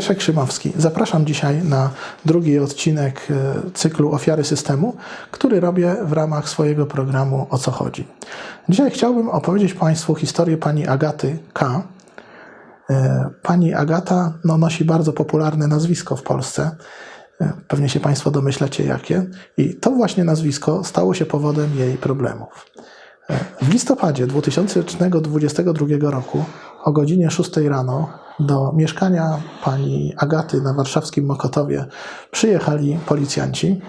Leszek Szymowski. Zapraszam dzisiaj na drugi odcinek e, cyklu Ofiary Systemu, który robię w ramach swojego programu O co chodzi. Dzisiaj chciałbym opowiedzieć Państwu historię pani Agaty K. E, Pani Agata no, nosi bardzo popularne nazwisko w Polsce. E, Pewnie się Państwo domyślacie jakie. I to właśnie nazwisko stało się powodem jej problemów. W listopadzie 2022 roku o godzinie 6 rano do mieszkania pani Agaty na warszawskim Mokotowie przyjechali policjanci.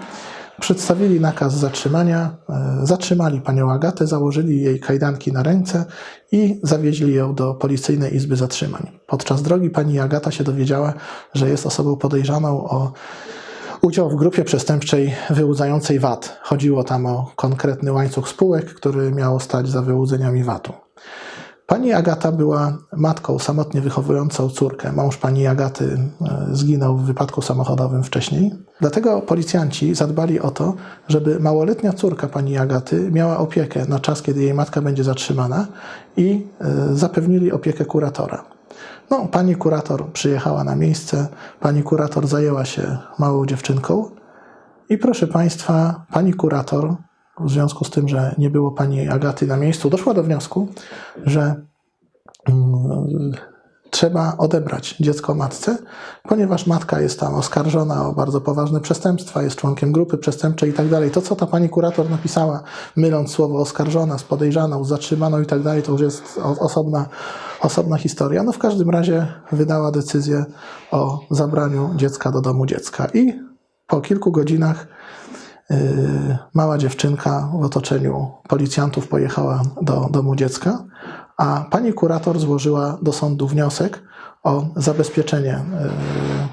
Przedstawili nakaz zatrzymania, e, zatrzymali panią Agatę, założyli jej kajdanki na ręce i zawieźli ją do policyjnej izby zatrzymań. Podczas drogi pani Agata się dowiedziała, że jest osobą podejrzaną o udział w grupie przestępczej wyłudzającej VAT. Chodziło tam o konkretny łańcuch spółek, który miał stać za wyłudzeniami VAT-u. Pani Agata była matką samotnie wychowującą córkę. Mąż pani Agaty e, zginął w wypadku samochodowym wcześniej. Dlatego policjanci zadbali o to, żeby małoletnia córka pani Agaty miała opiekę na czas, kiedy jej matka będzie zatrzymana i e, zapewnili opiekę kuratora. No, pani kurator przyjechała na miejsce, pani kurator zajęła się małą dziewczynką. I proszę państwa, pani kurator, w związku z tym, że nie było pani Agaty na miejscu, doszła do wniosku, że mm, trzeba odebrać dziecko matce, ponieważ matka jest tam oskarżona o bardzo poważne przestępstwa, jest członkiem grupy przestępczej i tak dalej. To, co ta pani kurator napisała, myląc słowo oskarżona z podejrzaną, zatrzymaną i tak dalej, to już jest osobna, osobna historia. No w każdym razie wydała decyzję o zabraniu dziecka do domu dziecka i po kilku godzinach Yy, mała dziewczynka w otoczeniu policjantów pojechała do domu dziecka, a pani kurator złożyła do sądu wniosek o zabezpieczenie, yy,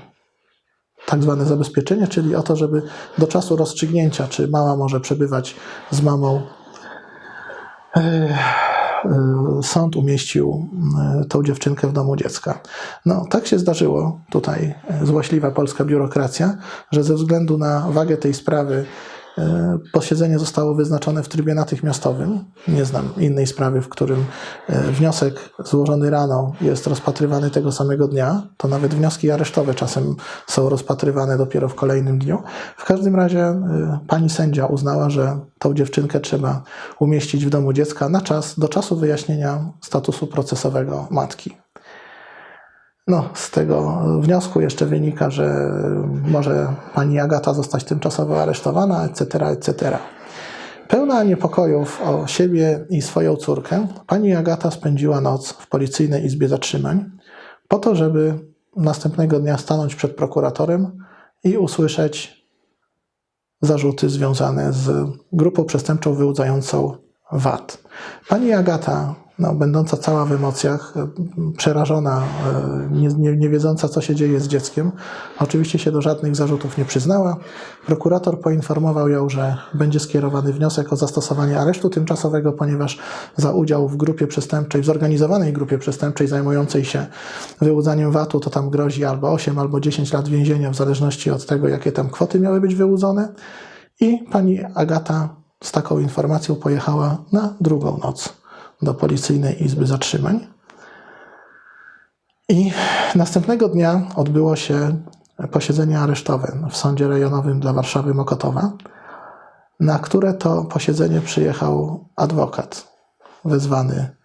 tak zwane zabezpieczenie, czyli o to, żeby do czasu rozstrzygnięcia, czy mała może przebywać z mamą, yy, yy, sąd umieścił tą dziewczynkę w domu dziecka. No, tak się zdarzyło tutaj, złośliwa polska biurokracja, że ze względu na wagę tej sprawy posiedzenie zostało wyznaczone w trybie natychmiastowym. Nie znam innej sprawy, w którym yy, wniosek złożony rano jest rozpatrywany tego samego dnia. To nawet wnioski aresztowe czasem są rozpatrywane dopiero w kolejnym dniu. W każdym razie yy, pani sędzia uznała, że tą dziewczynkę trzeba umieścić w domu dziecka na czas, do czasu wyjaśnienia statusu procesowego matki. No, z tego wniosku jeszcze wynika, że może pani Agata zostać tymczasowo aresztowana, etc., etc. Pełna niepokojów o siebie i swoją córkę, pani Agata spędziła noc w policyjnej izbie zatrzymań, po to, żeby następnego dnia stanąć przed prokuratorem i usłyszeć zarzuty związane z grupą przestępczą wyłudzającą VAT. Pani Agata, no, będąca cała w emocjach, e, przerażona, e, nie, nie, nie wiedząca, co się dzieje z dzieckiem, oczywiście się do żadnych zarzutów nie przyznała. Prokurator poinformował ją, że będzie skierowany wniosek o zastosowanie aresztu tymczasowego, ponieważ za udział w grupie przestępczej, w zorganizowanej grupie przestępczej zajmującej się wyłudzaniem VAT-u, to tam grozi albo 8, albo 10 lat więzienia, w zależności od tego, jakie tam kwoty miały być wyłudzone. I pani Agata z taką informacją pojechała na drugą noc do policyjnej izby zatrzymań. I następnego dnia odbyło się posiedzenie aresztowe w sądzie rejonowym dla Warszawy Mokotowa, na które to posiedzenie przyjechał adwokat wezwany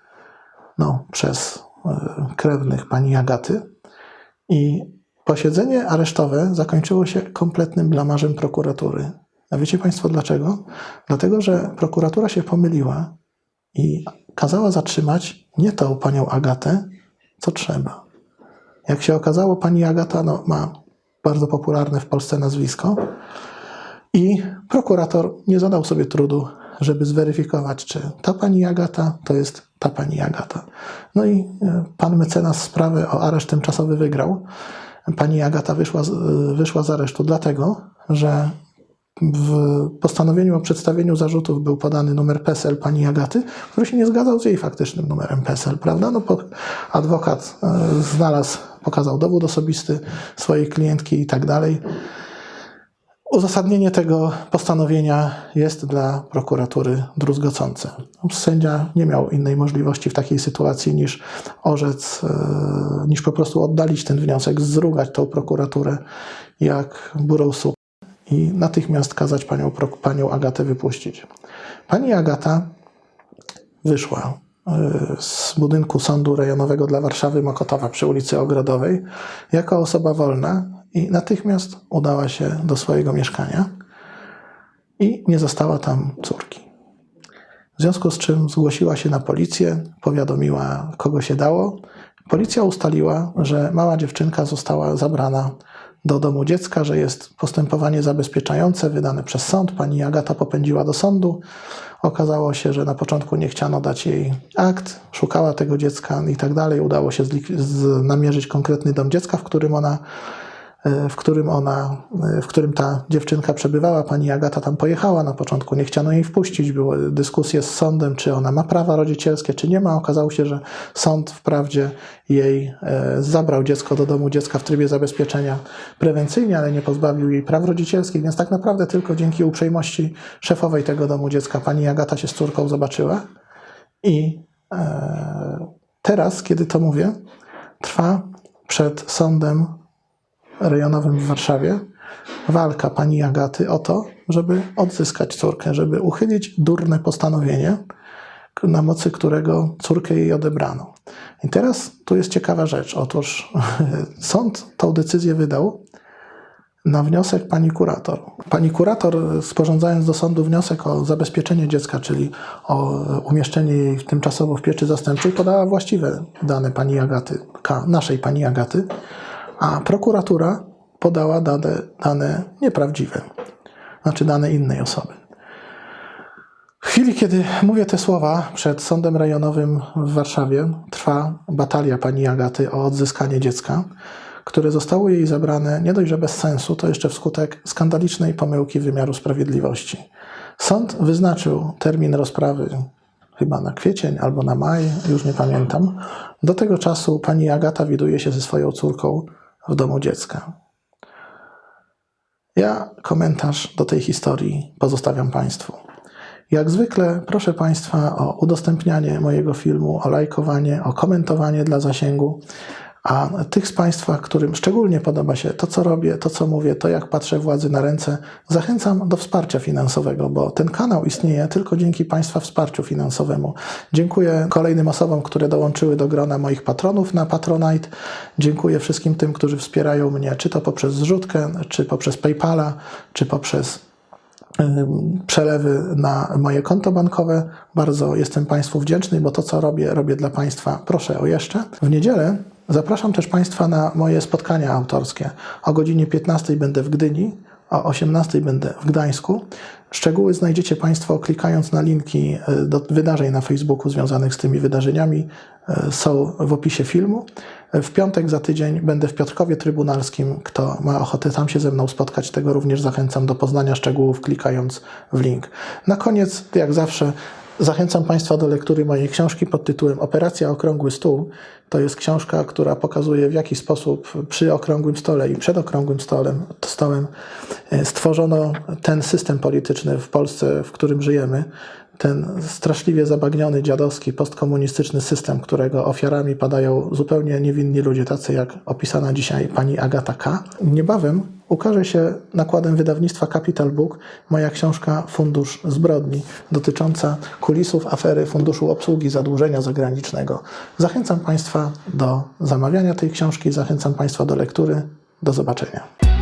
no, przez e, krewnych pani Agaty. I posiedzenie aresztowe zakończyło się kompletnym blamarzem prokuratury. A wiecie Państwo dlaczego? Dlatego, że prokuratura się pomyliła i kazała zatrzymać nie tą panią Agatę, co trzeba. Jak się okazało, pani Agata no, ma bardzo popularne w Polsce nazwisko i prokurator nie zadał sobie trudu, żeby zweryfikować, czy ta pani Agata to jest ta pani Agata. No i e, pan mecenas sprawę o areszt tymczasowy wygrał. Pani Agata wyszła e, wyszła z aresztu dlatego, że w postanowieniu o przedstawieniu zarzutów był podany numer PESEL pani Agaty, który się nie zgadzał z jej faktycznym numerem PESEL, prawda? No, adwokat e, znalazł, pokazał dowód osobisty swojej klientki i tak dalej. Uzasadnienie tego postanowienia jest dla prokuratury druzgocące. Sędzia nie miał innej możliwości w takiej sytuacji niż orzec, e, niż po prostu oddalić ten wniosek, zrugać tą prokuraturę jak burą i natychmiast kazać panią, panią Agatę wypuścić. Pani Agata wyszła e, z budynku Sądu Rejonowego dla Warszawy Mokotowa przy ulicy Ogrodowej jako osoba wolna i natychmiast udała się do swojego mieszkania i nie została tam córki. W związku z czym zgłosiła się na policję, powiadomiła kogo się dało. Policja ustaliła, że mała dziewczynka została zabrana do domu dziecka, że jest postępowanie zabezpieczające wydane przez sąd. Pani Agata popędziła do sądu. Okazało się, że na początku nie chciano dać jej akt, szukała tego dziecka i tak dalej. Udało się z- namierzyć konkretny dom dziecka, w którym ona w którym ona, e, w którym ta dziewczynka przebywała. Pani Agata tam pojechała. Na początku nie chciano jej wpuścić. Były dyskusje z sądem, czy ona ma prawa rodzicielskie, czy nie ma. Okazało się, że sąd wprawdzie jej e, zabrał dziecko do domu dziecka w trybie zabezpieczenia prewencyjnie, ale nie pozbawił jej praw rodzicielskich, więc tak naprawdę tylko dzięki uprzejmości szefowej tego domu dziecka pani Agata się z córką zobaczyła. I e, teraz, kiedy to mówię, trwa przed sądem rejonowym w Warszawie walka pani Agaty o to, żeby odzyskać córkę, żeby uchylić durne postanowienie, na mocy którego córkę jej odebrano. I teraz tu jest ciekawa rzecz. Otóż sąd tą decyzję wydał na wniosek pani kurator. Pani kurator, sporządzając do sądu wniosek o zabezpieczenie dziecka, czyli o umieszczenie jej tymczasowo w pieczy zastępczej, podała właściwe dane pani Agaty, naszej pani Agaty, a prokuratura podała dane, dane nieprawdziwe, znaczy dane innej osoby. W chwili, kiedy mówię te słowa przed sądem rejonowym w Warszawie, trwa batalia pani Agaty o odzyskanie dziecka, które zostało jej zabrane nie dość, że bez sensu, to jeszcze wskutek skandalicznej pomyłki wymiaru sprawiedliwości. Sąd wyznaczył termin rozprawy chyba na kwiecień albo na maj, już nie pamiętam. Do tego czasu pani Agata widuje się ze swoją córką w domu dziecka. Ja komentarz do tej historii pozostawiam Państwu. Jak zwykle proszę Państwa o udostępnianie mojego filmu, o lajkowanie, o komentowanie dla zasięgu. A tych z Państwa, którym szczególnie podoba się to, co robię, to, co mówię, to, jak patrzę władzy na ręce, zachęcam do wsparcia finansowego, bo ten kanał istnieje tylko dzięki Państwa wsparciu finansowemu. Dziękuję kolejnym osobom, które dołączyły do grona moich patronów na Patronite. Dziękuję wszystkim tym, którzy wspierają mnie, czy to poprzez zrzutkę, czy poprzez PayPala, czy poprzez przelewy na moje konto bankowe. Bardzo jestem Państwu wdzięczny, bo to, co robię, robię dla Państwa. Proszę o jeszcze. W niedzielę zapraszam też Państwa na moje spotkania autorskie. O godzinie 15 będę w Gdyni, o 18 będę w Gdańsku. Szczegóły znajdziecie Państwo klikając na linki y, do wydarzeń na Facebooku związanych z tymi wydarzeniami. y, Są w opisie filmu. W piątek za tydzień będę w Piotrkowie Trybunalskim. Kto ma ochotę tam się ze mną spotkać, tego również zachęcam do poznania szczegółów, klikając w link. Na koniec, jak zawsze, zachęcam Państwa do lektury mojej książki pod tytułem Operacja Okrągły Stół. To jest książka, która pokazuje, w jaki sposób przy okrągłym stole i przed okrągłym stolem, stołem e, stworzono ten system polityczny w Polsce, w którym żyjemy. Ten straszliwie zabagniony, dziadowski, postkomunistyczny system, którego ofiarami padają zupełnie niewinni ludzie, tacy jak opisana dzisiaj pani Agata K. Niebawem ukaże się nakładem wydawnictwa Capital Book moja książka Fundusz Zbrodni, dotycząca kulisów afery Funduszu Obsługi Zadłużenia Zagranicznego. Zachęcam Państwa do zamawiania tej książki, zachęcam Państwa do lektury. Do zobaczenia.